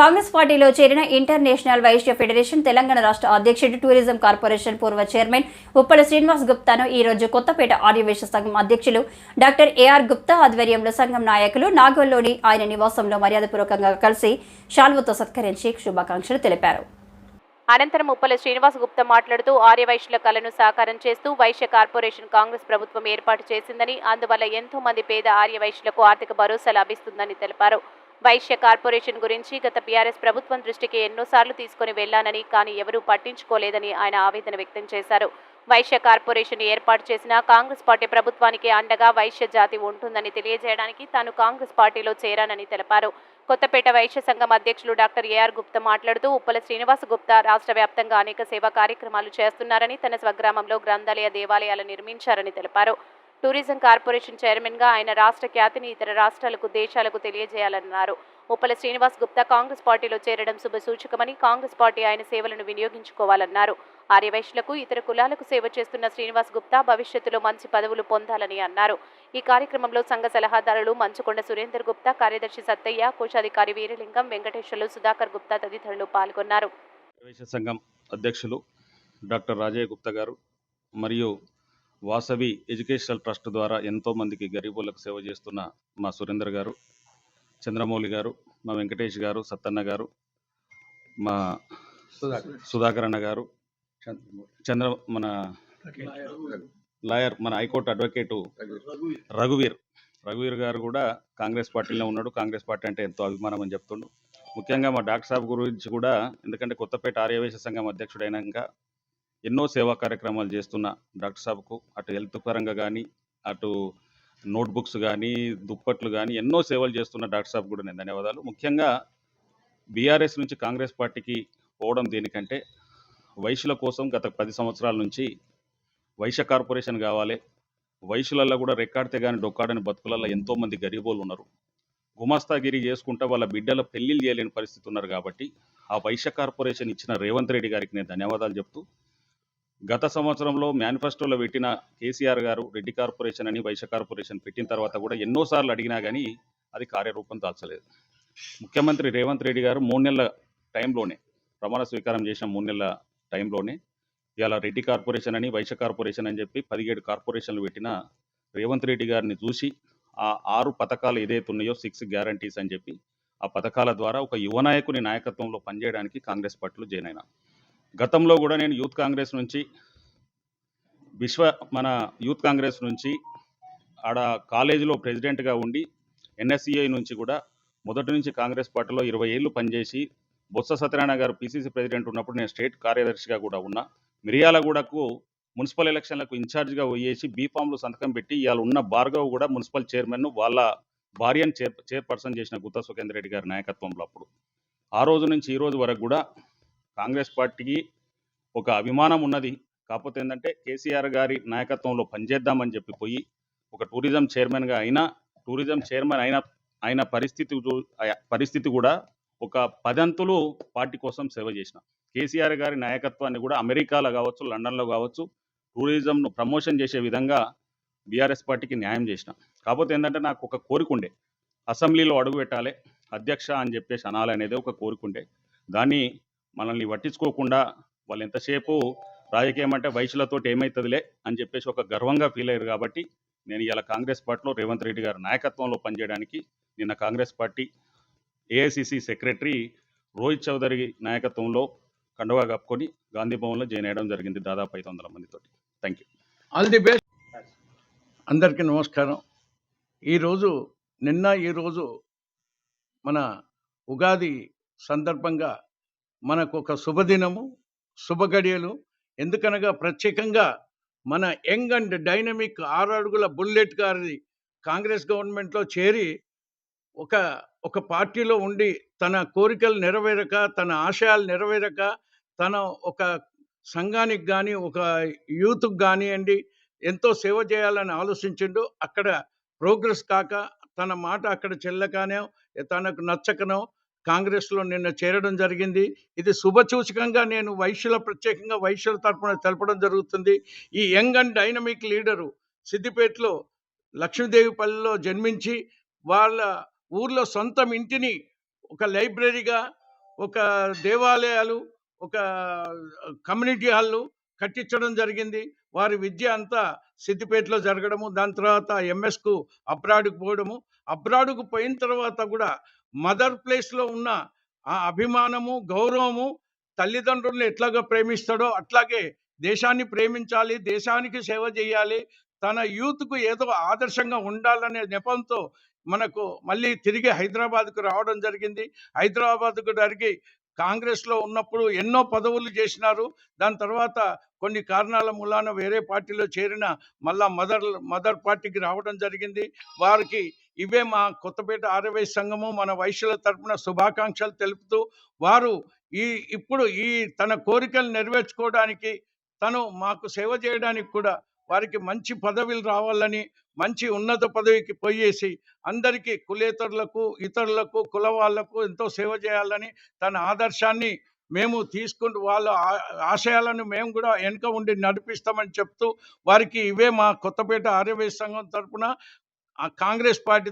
కాంగ్రెస్ పార్టీలో చేరిన international Vysya federation Telangana రాష్ట్ర అధ్యక్షుడు టూరిజం కార్పొరేషన్ పూర్వ చైర్మన్ ఉప్పల శ్రీనివాస్ గుప్తాను ఈ రోజు కొత్తపేట ఆర్యవేశ సంఘం అధ్యక్షులు డాక్టర్ ఏఆర్ గుప్తా ఆధ్వర్యంలో సంఘం నాయకులు నాగోల్లోని ఆయన నివాసంలో మర్యాదపూర్వకంగా కలిసి షాల్వతో సత్కరించి శుభాకాంక్షలు తెలిపారు. అనంతరం ఉప్పల శ్రీనివాస్ గుప్తా మాట్లాడుతూ ఆర్యవైశ్యుల కళను సాకారం చేస్తూ వైశ్య కార్పొరేషన్ కాంగ్రెస్ ప్రభుత్వం ఏర్పాటు చేసిందని అందువల్ల ఎంతో మంది పేద ఆర్యవైశ్యులకు ఆర్థిక భరోసా లభిస్తుందని తెలిపారు. వైశ్య కార్పొరేషన్ గురించి గత బీఆర్ఎస్ ప్రభుత్వం దృష్టికి ఎన్నోసార్లు తీసుకుని వెళ్ళానని కానీ ఎవరూ పట్టించుకోలేదని ఆయన ఆవేదన వ్యక్తం చేశారు. వైశ్య కార్పొరేషన్ ఏర్పాటు చేసిన కాంగ్రెస్ పార్టీ ప్రభుత్వానికి అండగా వైశ్య జాతి ఉంటుందని తెలియజేయడానికి తాను కాంగ్రెస్ పార్టీలో చేరానని తెలిపారు. కొత్తపేట వైశ్య సంఘం అధ్యక్షులు డాక్టర్ ఏఆర్ గుప్తా మాట్లాడుతూ ఉప్పల శ్రీనివాస గుప్తా రాష్ట్ర వ్యాప్తంగా అనేక సేవా కార్యక్రమాలు చేస్తున్నారని తన స్వగ్రామంలో గ్రంథాలయ దేవాలయాలు నిర్మించారని తెలిపారు. టూరిజం కార్పొరేషన్ చైర్మన్గా ఆయన రాష్ట్ర ఖ్యాతిని ఇతర రాష్ట్రాలకు దేశాలకు తెలియజేయాలన్నారు. ఉప్పల శ్రీనివాస్ గుప్తా కాంగ్రెస్ పార్టీలో చేరడం శుభ సూచకమని కాంగ్రెస్ పార్టీ ఆయన సేవలను వినియోగించుకోవాలన్నారు. ఆర్యవైశ్యులకు ఇతర కులాలకు సేవ చేస్తున్న శ్రీనివాస్ గుప్తా భవిష్యత్తులో మంచి పదవులు పొందాలని అన్నారు. ఈ కార్యక్రమంలో సంఘ సలహాదారులు మంచుకొండ సురేందర్ గుప్తా కార్యదర్శి సత్తయ్య కోశాధికారి వీరలింగం వెంకటేశ్వర్లు సుధాకర్ గుప్తా తదితరులు పాల్గొన్నారు. సంఘం అధ్యక్షులు డాక్టర్ రాజయ్య గుప్తా గారు మరియు వాసవి ఎడ్యుకేషనల్ ట్రస్ట్ ద్వారా ఎంతోమందికి గరీబులకు సేవ చేస్తున్న మా సురేందర్ గారు చంద్రమౌళి గారు మా వెంకటేష్ గారు సత్తన్న గారు మా సుధాకర్. అన్న గారు చంద్ర మన లాయర్ మన హైకోర్టు అడ్వకేటు రఘువీర్. రఘువీర్ గారు కూడా కాంగ్రెస్ పార్టీలో ఉన్నాడు. కాంగ్రెస్ పార్టీ అంటే ఎంతో అభిమానం అని చెప్తుండు. ముఖ్యంగా మా డాక్టర్ సాబ్ గురించి కూడా ఎందుకంటే కొత్తపేట ఆర్యవేశ సంఘం అధ్యక్షుడైనాక ఎన్నో సేవా కార్యక్రమాలు చేస్తున్న డాక్టర్ సాబ్కు అటు హెల్త్ పరంగా కానీ అటు నోట్బుక్స్ కానీ దుప్పట్లు కానీ ఎన్నో సేవలు చేస్తున్న డాక్టర్ సాబ్ కూడా నేను ధన్యవాదాలు. ముఖ్యంగా బీఆర్ఎస్ నుంచి కాంగ్రెస్ పార్టీకి పోవడం దేనికంటే వైశ్యుల కోసం గత పది సంవత్సరాల నుంచి వైశ్య కార్పొరేషన్ కావాలి. వైశ్యులలో కూడా రెక్కాడితే కానీ డొక్కాడని బతుకులలో ఎంతోమంది గరీబోలు ఉన్నారు. గుమాస్తాగిరి చేసుకుంటా వాళ్ళ బిడ్డల పెళ్ళిళ్ళు చేయలేని పరిస్థితి ఉన్నారు కాబట్టి ఆ వైశ్య కార్పొరేషన్ ఇచ్చిన రేవంత్ రెడ్డి గారికి నేను ధన్యవాదాలు చెప్తూ గత సంవత్సరంలో మేనిఫెస్టోలో పెట్టిన కేసీఆర్ గారు రెడ్డి కార్పొరేషన్ అని వైశ్య కార్పొరేషన్ పెట్టిన తర్వాత కూడా ఎన్నోసార్లు అడిగినా కానీ అది కార్యరూపం దాల్చలేదు. ముఖ్యమంత్రి రేవంత్ రెడ్డి గారు మూడు నెలల టైంలోనే ప్రమాణ స్వీకారం చేసిన మూడు నెలల టైంలోనే ఇవాళ రెడ్డి కార్పొరేషన్ అని వైశ్య కార్పొరేషన్ అని చెప్పి పదిహేడు కార్పొరేషన్లు పెట్టిన రేవంత్ రెడ్డి గారిని చూసి ఆ ఆరు పథకాలు ఏదైతే ఉన్నాయో సిక్స్ గ్యారంటీస్ అని చెప్పి ఆ పథకాల ద్వారా ఒక యువ నాయకుని నాయకత్వంలో పనిచేయడానికి కాంగ్రెస్ పార్టీలో జాయిన్ అయినా. గతంలో కూడా నేను యూత్ కాంగ్రెస్ నుంచి విశ్వ మన యూత్ కాంగ్రెస్ నుంచి ఆడ కాలేజీలో ప్రెసిడెంట్గా ఉండి ఎన్ఎస్సిఐ నుంచి కూడా మొదటి నుంచి కాంగ్రెస్ పార్టీలో ఇరవై ఏళ్ళు పనిచేసి బొత్స సత్యనారాయణ గారు పిసిసి ప్రెసిడెంట్ ఉన్నప్పుడు నేను స్టేట్ కార్యదర్శిగా కూడా ఉన్నా. మిరియాలగూడకు మున్సిపల్ ఎలక్షన్లకు ఇన్ఛార్జ్గా పోయేసి బీఫామ్లు సంతకం పెట్టి ఇవాళ ఉన్న భార్గవ్ కూడా మున్సిపల్ చైర్మన్ వాళ్ళ భార్యను చైర్ చైర్పర్సన్ చేసిన గుత్తా సుఖేందర్ రెడ్డి గారి నాయకత్వంలో అప్పుడు. ఆ రోజు నుంచి ఈ రోజు వరకు కూడా కాంగ్రెస్ పార్టీకి ఒక అభిమానం ఉన్నది. కాకపోతే ఏంటంటే కేసీఆర్ గారి నాయకత్వంలో పనిచేద్దామని చెప్పి పోయి ఒక టూరిజం చైర్మన్గా అయినా టూరిజం చైర్మన్ అయిన అయిన పరిస్థితి పరిస్థితి కూడా ఒక పదంతులు పార్టీ కోసం సేవ చేసిన. కేసీఆర్ గారి నాయకత్వాన్ని కూడా అమెరికాలో కావచ్చు లండన్లో కావచ్చు టూరిజంను ప్రమోషన్ చేసే విధంగా బీఆర్ఎస్ పార్టీకి న్యాయం చేసిన. కాకపోతే ఏంటంటే నాకు ఒక కోరిక ఉండే. అసెంబ్లీలో అడుగు పెట్టాలి అధ్యక్ష అని చెప్పేసి అనాలి అనేది ఒక కోరిక ఉండే. దాన్ని మనల్ని పట్టించుకోకుండా వాళ్ళు ఎంతసేపు రాజకీయం అంటే వయసులతో ఏమవుతుందిలే అని చెప్పేసి ఒక గర్వంగా ఫీల్ అయ్యారు కాబట్టి నేను ఇలా కాంగ్రెస్ పార్టీలో రేవంత్ రెడ్డి గారి నాయకత్వంలో పనిచేయడానికి నిన్న Congress party AICC secretary Rohit Chaudhary నాయకత్వంలో కండువా కప్పుకొని గాంధీ భవన్లో జాయిన్ అయ్యడం జరిగింది దాదాపు ఐదు వందల మందితోటి. Thank you all the best అందరికీ నమస్కారం. ఈరోజు నిన్న ఈరోజు మన ఉగాది సందర్భంగా మనకు ఒక శుభదినము శుభగడియలు. ఎందుకనగా ప్రత్యేకంగా మన యంగ్ అండ్ డైనమిక్ ఆరు అడుగుల బుల్లెట్ గారి కాంగ్రెస్ గవర్నమెంట్లో చేరి ఒక ఒక పార్టీలో ఉండి తన కోరికలు నెరవేరక తన ఆశయాలు నెరవేరక తన ఒక సంఘానికి కానీ ఒక యూత్కి కానివ్వండి ఎంతో సేవ చేయాలని ఆలోచించిండు. అక్కడ ప్రోగ్రెస్ కాక తన మాట అక్కడ చెల్లకనో తనకు నచ్చకనో కాంగ్రెస్లో నిన్న చేరడం జరిగింది. ఇది శుభసూచకంగా నేను వైశ్యుల ప్రత్యేకంగా వైశ్యుల తరపున తెలపడం జరుగుతుంది. ఈ యంగ్ అండ్ డైనమిక్ లీడరు సిద్దిపేటలో లక్ష్మీదేవిపల్లిలో జన్మించి వాళ్ళ ఊర్లో సొంతం ఇంటిని ఒక లైబ్రరీగా ఒక దేవాలయాలు ఒక కమ్యూనిటీ హాళ్ళు కట్టించడం జరిగింది. వారి విద్య అంతా సిద్దిపేటలో జరగడము దాని తర్వాత ఎంఎస్కు అబ్రాడ్కు పోవడము. అబ్రాడ్కు పోయిన తర్వాత కూడా మదర్ ప్లేస్లో ఉన్న ఆ అభిమానము గౌరవము తల్లిదండ్రులను ఎట్లాగా ప్రేమిస్తాడో అట్లాగే దేశాన్ని ప్రేమించాలి దేశానికి సేవ చేయాలి తన యూత్కు ఏదో ఆదర్శంగా ఉండాలనే నెపంతో మనకు మళ్ళీ తిరిగి హైదరాబాద్కు రావడం జరిగింది. హైదరాబాద్కు జరిగి కాంగ్రెస్లో ఉన్నప్పుడు ఎన్నో పదవులు చేసినారు. దాని తర్వాత కొన్ని కారణాల మూలాన వేరే పార్టీలో చేరిన మళ్ళా మదర్ మదర్ పార్టీకి రావడం జరిగింది. వారికి ఇవే మా కొత్తపేట ఆర్యవై సంఘము మన వైశ్యుల తరపున శుభాకాంక్షలు తెలుపుతూ వారు ఈ ఇప్పుడు ఈ తన కోరికలు నెరవేర్చుకోవడానికి తను మాకు సేవ చేయడానికి కూడా వారికి మంచి పదవులు రావాలని మంచి ఉన్నత పదవికి పోయేసి అందరికీ కులేతరులకు ఇతరులకు కుల వాళ్ళకు ఎంతో సేవ చేయాలని తన ఆదర్శాన్ని మేము తీసుకుంటూ వాళ్ళ ఆ- ఆశయాలను మేము కూడా వెనుక ఉండి నడిపిస్తామని చెప్తూ వారికి ఇవే మా కొత్తపేట ఆర్యవేశ సంఘం తరపున ఆ కాంగ్రెస్ పార్టీ